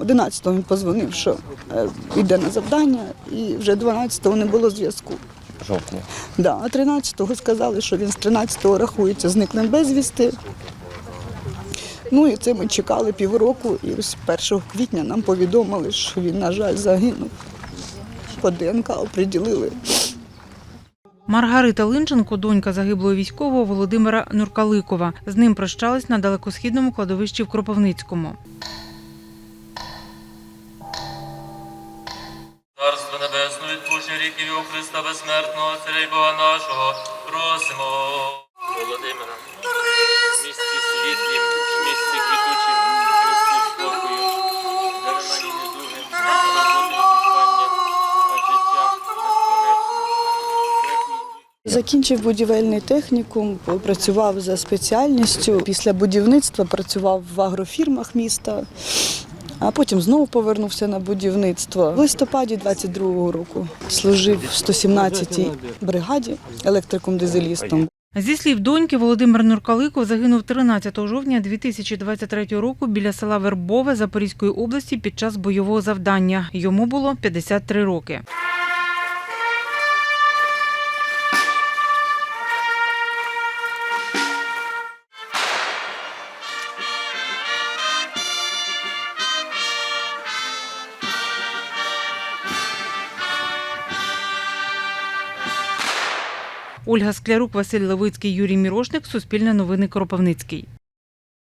11-го він позвонив, що е, йде на завдання, і вже 12-го не було зв'язку. Жовтня. Да, а 13-го сказали, що він з 13-го рахується зниклим безвісти. Ну і це ми чекали півроку, і ось 1 квітня нам повідомили, що він, на жаль, загинув. По ДНК оприділили. Маргарита Линченко, донька загиблого військового Володимира Нуркаликова. З ним прощались на далекосхідному кладовищі в Кропивницькому. Царство небесне, відпущення ріків його Христа безсмертного, царя Бога нашого, просимо. Володимира, в місті світлім, в місті квітучим, в місті спокою, даровані недугим, роботи спання, а життя безконечне. Закінчив будівельний технікум, працював за спеціальністю. Після будівництва працював в агрофірмах міста, а потім знову повернувся на будівництво. В листопаді 22-го року служив в 117-й бригаді електриком-дизелістом. Зі слів доньки, Володимир Нуркаликов загинув 13 жовтня 2023 року біля села Вербове Запорізької області під час бойового завдання. Йому було 53 роки. Ольга Склярук, Василь Левицький, Юрій Мірошник, Суспільне новини Кропивницький.